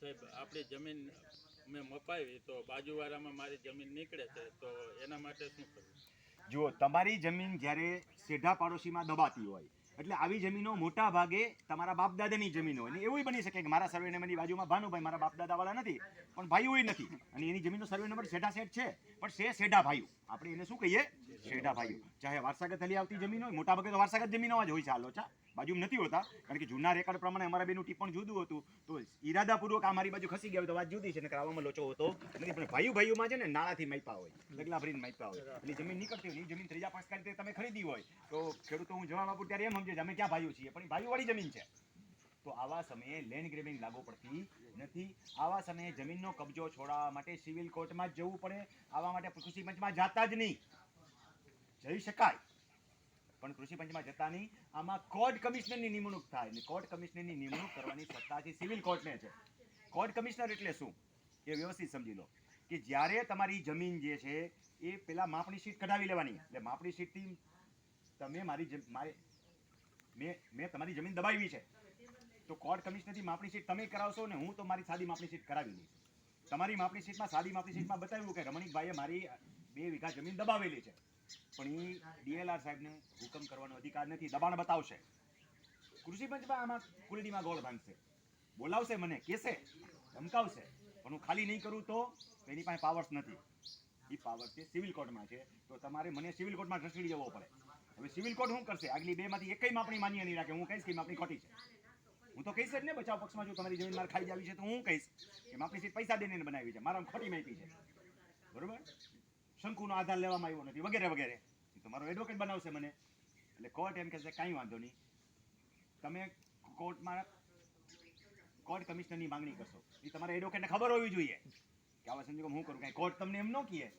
સાહેબ, આપણી જમીન મેં મપાવી તો બાજુવાળામાં મારી જમીન નીકળે છે, તો એના માટે શું કરવું? જુઓ, તમારી જમીન જ્યારે સેઢા પાડોશીમાં દબાતી હોય, એટલે આવી જમીનો મોટા ભાગે તમારા બાપદાદાની જમીન હોય. એવું બની શકે કે મારા સર્વે નંબરની બાજુમાં ભાનુભાઈ મારા બાપદાદાવાળા નથી, પણ ભાઈઓ નથી. અને એની જમીનનો સર્વે નંબર સેઢા સેઠ છે, પણ છે સેઢા ભાઈઓ. આપણે એને શું કહીએ? સેઢા ભાઈઓ. ચાહે વારસાગત હલી આવતી જમીન હોય, મોટા ભાગે તો વારસાગત જમીનો જ હોય છે આ બાજુમાં નથી હોતા કારણ કે જૂના રેકોર્ડ પ્રમાણે અમારા બેનું ટીપણ જુદું હતું. તો ઈરાદાપૂર્વક આ મારી બાજુ ખસી ગયા તો વાત જુદી છે. ને આવામાં લોચો હોતો નથી. પણ ભાઈઓ ભાઈઓમાં છે ને નાળાથી માપ્યા હોય. લગલા ભરીને માપ્યા હોય. એટલે જમીન નીકળતી હોય જમીન ત્રીજા પાંચ રીતે તમે ખરીદી હોય. તો ખેડૂતો હું જવાબ આપું ત્યારે એમ સમજે અમે ક્યાં ભાઈઓ છીએ? પણ ભાઈઓવાળી જમીન છે. તો આવા સમયે લેન્ડ ગ્રેબિંગ લાગુ પડતી નથી. આવા સમયે જમીનનો કબજો છોડાવવા માટે સિવિલ કોર્ટમાં જવું પડે. આવા માટે કૃષિ પંચમાં જાતા જ નહીં. જઈ શકાય. પણ કૃષિ પંચમાં જતા નહીં. આમાં કોર્ટ કમિશનરની નિમણૂક થાય ને કોર્ટ કમિશનરની નિમણૂક કરવાની સત્તા છે સિવિલ કોર્ટને છે. કોર્ટ કમિશનર એટલે શું? એ વ્યવસ્થિત સમજી લો. કે જ્યારે તમારી જમીન જે છે, એ પેલા માપણી શીટ કઢાવી લેવાની. એટલે માપણી શીટથી તમે મારી મારી, મેં મેં તમારી જમીન દબાવી છે. તો કોર્ટ કમિશનરથી માપણી શીટ તમે કરાવશો ને હું તો મારી સાદી માપણી શીટ કરાવી લઈશ તમારી માપણી શીટમાં સાદી માપણી શીટમાં બતાવ્યું કે રમણીકભાઈએ મારી બે વીઘા જમીન દબાવેલી છે. પણ એ ડીએલઆર સાહેબને હુકમ કરવાનો અધિકાર નથી. દબાણ બતાવશે. કૃષિ પંચમાં આમાં કુલડીમાં ગોળ ભાંગશે. બોલાવશે મને કેસે ધમકાવશે. પણ હું ખાલી નહીં કરું તો એની પાસે પાવર્સ નથી. એ પાવર છે સિવિલ કોર્ટમાં છે. તો તમારે મને સિવિલ કોર્ટમાં ઘસડી જવો પડે. હવે સિવિલ કોર્ટ શું કરશે? આગલી બેમાંથી એકઈ માપણી માન્ય નહીં રાખે. હું કહીશ કે માપણી ખોટી છે. હું તો કહીશ જ ને, બચાવ પક્ષમાં જો તમારી જમીન મારે ખાઈ જાવી છે તો હું કહીશ કે માપણી સીટ પૈસા દઈને બનાવી છે. મારા ખોટી માહિતી છે. બરોબર? શંકુનો આધાર લેવામાં આવ્યો નથી. વગેરે વગેરે. એ તો એડવોકેટ બનાવશે મને. એટલે કોર્ટ એમ કહેશે, કાંઈ વાંધો નહીં. તમે કોર્ટમાં કોર્ટ કમિશનરની માંગણી કરશો. એ તમારે એડવોકેટને ખબર હોવી જોઈએ કે આવા સંજોગોમાં હું કરું, કાંઈ કોર્ટ તમને એમ ન કહે.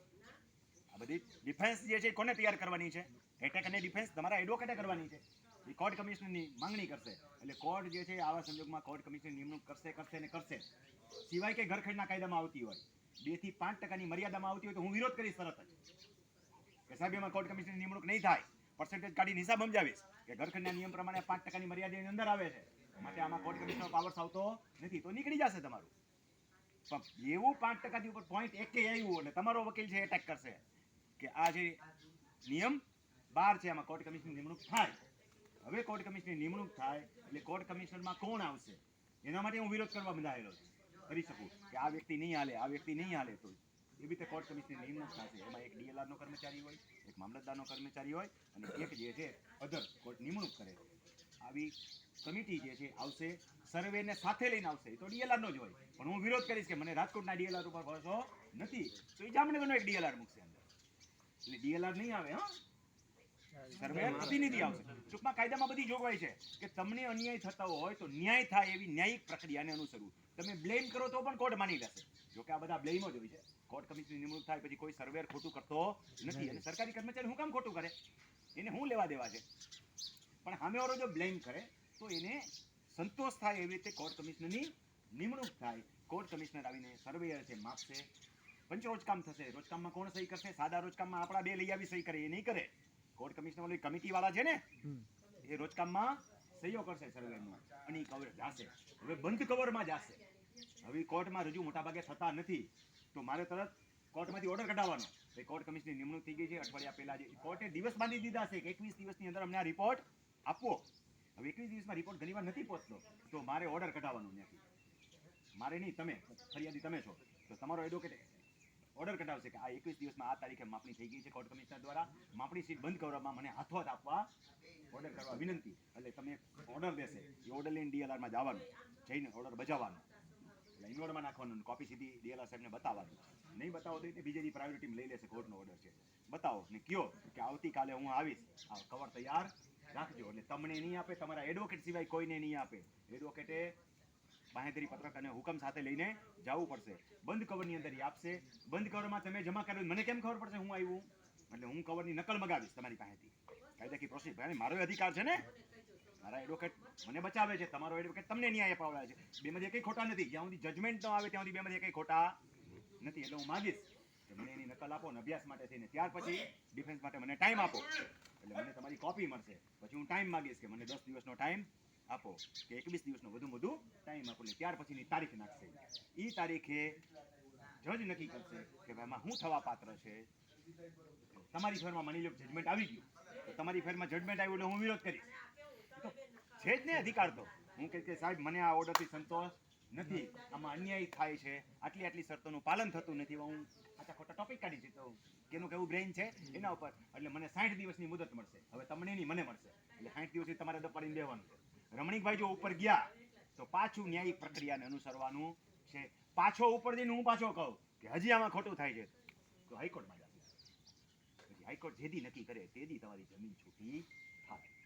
આ બધી ડિફેન્સ જે છે કોને તૈયાર કરવાની છે? એટેક અને ડિફેન્સ તમારા એડવોકેટે કરવાની છે. એ કોર્ટ કમિશનરની માંગણી કરશે. એટલે કોર્ટ જે છે આવા સંજોગમાં કોર્ટ કમિશનની નિમણૂક કરશે કરશે ને કરશે. સિવાય કે ઘરખેડના કાયદામાં આવતી હોય. બેથી પાંચ ટકાની મર્યાદામાં આવતી હોય તો હું વિરોધ કરીશ તરત જ. કે સાહેબ કોર્ટ કમિશનની નિમણૂક નહીં થાય. પર્સન્ટેજ કાઢીને હિસાબ સમજાવીશ કે ઘરખંડના નિયમ પ્રમાણે પાંચ ટકાની મર્યાદાની અંદર આવે છે. માટે આમાં કોર્ટ કમિશનર પાવર્સ આવતો નથી. તો નીકળી જશે તમારું. પણ એવું પાંચ ટકાથી ઉપર પોઈન્ટ એકે આવ્યું અને તમારો વકીલ છે એટેક કરશે કે આ જે નિયમ બાર છે, આમાં કોર્ટ કમિશનની નિમણૂક થાય. હવે કોર્ટ કમિશનની નિમણૂક થાય એટલે કોર્ટ કમિશનરમાં કોણ આવશે? એના માટે હું વિરોધ કરવા બંધાયેલો છું. કરી શકું કે આ વ્યક્તિ નહીં હાલે, આ વ્યક્તિ નહીં હાલે તો એવી રીતે કોર્ટ કમિશનની નિમણૂક થશે. એમાં એક ડીએલઆરનો કર્મચારી હોય, એક મામલતદારનો કર્મચારી હોય અને એક જે છે અધર કોર્ટ નિમણૂક કરે આવી કમિટી જે છે આવશે સર્વેને સાથે લઈને આવશે. એ તો ડીએલઆરનો જ હોય. પણ હું વિરોધ કરીશ કે મને રાજકોટના ડીએલઆર ઉપર ભરોસો નથી. તો એ જામનગરનો એક ડીએલઆર મૂકશે અંદર. એટલે ડીએલઆર નહીં આવે, હા? ટૂંકમાં કાયદામાં બધી જોગવાઈ છે કે તમને અન્યાય થતા હોય તો ન્યાય થાય એવી ન્યાયિક પ્રક્રિયાને અનુસરવું. તમે બ્લેમ કરો તો પણ કોર્ટ માની લેશે. જો કે આ બધા બ્લેમ જ હોય છે. કોર્ટ કમિશનની નિમણૂક થાય પછી કોઈ સર્વેર ખોટું કરતો નથી અને સરકારી કર્મચારી શું કામ ખોટું કરે? એને શું લેવા દેવા છે? પણ સામેવાળો જો બ્લેમ કરે તો એને સંતોષ થાય એવી રીતે કોર્ટ કમિશનરની નિમણૂક થાય. કોર્ટ કમિશનર આવીને સર્વેયર છે, માપશે. પંચ રોજકામ થશે. રોજકામમાં કોણ સહી કરશે? સાદા રોજકામમાં આપણા બે લઈ આવી સહી કરે, એ નહીં કરે. કોર્ટ કમિશનર ઓલી કમિટી વાળા છે ને એ રોજકામમાં સહીઓ કરશે સર્વેમાં અને એ કવર જાશે. હવે બંધ કવરમાં જાશે. હવે કોર્ટમાં રજૂ મોટાભાગે થતા નથી. તો મારે તરત કોર્ટમાંથી ઓર્ડર કઢાવવાનો. એ કોર્ટ કમિશનની નિમણૂક થઈ ગઈ છે. અઠવાડિયા પહેલા જે કોર્ટે દિવસ બાંધી દીધા છે કે એકવીસ દિવસની અંદર અમને આ રિપોર્ટ આપવો હવે એકવીસ દિવસમાં રિપોર્ટ ઘણીવાર નથી પહોંચતો. તો મારે ઓર્ડર કઢાવવાનો ત્યાંથી મારે નહીં તમે. ફરિયાદી તમે છો. તો તમારો એડવોકેટ ઓર્ડર કઢાવશે કે આ એકવીસ દિવસમાં આ તારીખે માપણી થઈ ગઈ છે કોર્ટ કમિશનર દ્વારા. માપણી સીટ બંધ કરવામાં મને હાથોહાથ આપવા ઓર્ડર કરવા વિનંતી. એટલે તમે ઓર્ડર દેશે એ ઓર્ડર લઈને ડીએલઆરમાં જવાનું. જઈને ઓર્ડર બજાવવાનો. એટલે ઇન્વોર્ડમાં નાખવાનું. કોપી સીધી ડીએલઆર સાહેબને બતાવવાની. નહીં બતાવો તો એને બીજેની પ્રાયોરિટી લઈ લેશે કોર્ટનો ઓર્ડર છે. બતાવો ને કયો કે આવતીકાલે હું આવીશ. આ કવર તૈયાર રાખજો. એટલે તમને નહીં આપે, તમારા એડવોકેટ સિવાય કોઈને નહીં આપે. એડવોકેટે બાંહેધરી પત્રક અને હુકમ સાથે લઈને જવું પડશે. બંધ કવરની અંદર એ આપશે. બંધ કવરમાં તમે જમા કર્યું મને કેમ ખબર પડશે હું આવ્યું? એટલે હું કવરની નકલ મગાવીશ તમારી પાસેથી. કાયદાકીય પ્રોસેસ મારો અધિકાર છે ને? મારા એડવોકેટ મને બચાવે છે. તમારો એડવોકેટ તમને ન્યાય અપાવડાવે છે. બેમાંથી કંઈ ખોટા નથી. જ્યાં સુધી જજમેન્ટ ન આવે, ત્યાં સુધી બેમાંથી કંઈ ખોટા નથી. એટલે હું માગીશ કે મને એની નકલ આપો ને અભ્યાસ માટે થઈને. ત્યાર પછી ડિફેન્સ માટે મને ટાઈમ આપો. એટલે મને તમારી કોપી મળશે. પછી હું ટાઈમ માગીશ કે મને દસ દિવસનો ટાઈમ આપો. કે એકવીસ દિવસનો વધુ વધુ ખુલે ત્યાર પછીની તારીખ નાખશે. એ તારીખે જજ નક્કી કરશે કે ભાઈમાં શું થવા પાત્ર છે. તમારી ફેરમાં માની લો જજમેન્ટ આવી ગયું. તો તમારી ફેરમાં જજમેન્ટ આવ્યું એટલે હું વિરોધ કરીશ. છે જ ને અધિકાર તો. હું કહે કે સાહેબ, મને આ ઓર્ડરથી સંતોષ નથી. આમાં અન્યાય થાય છે. આટલી આટલી શરતોનું પાલન થતું નથી. હું આચા ખોટા ટોપિક કાઢી છે તો કેનું કેવું બ્રેઇન છે એના ઉપર. એટલે મને સાઠ દિવસની મુદત મળશે. હવે તમને નહીં, મને મળશે. એટલે સાઠ દિવસથી તમારે દપાડીને દેવાનું છે. રમણીકભાઈ જો ઉપર ગયા તો પાછું ન્યાયિક પ્રક્રિયાને અનુસરવાનું છે. પાછો ઉપર જઈને હું પાછો કહું કે હજી આમાં ખોટું થાય છે. તો હાઈકોર્ટમાં જશે હાઈકોર્ટ હાઈકોર્ટ જેદી નક્કી કરે તેદી તમારી જમીન છૂટી થાય.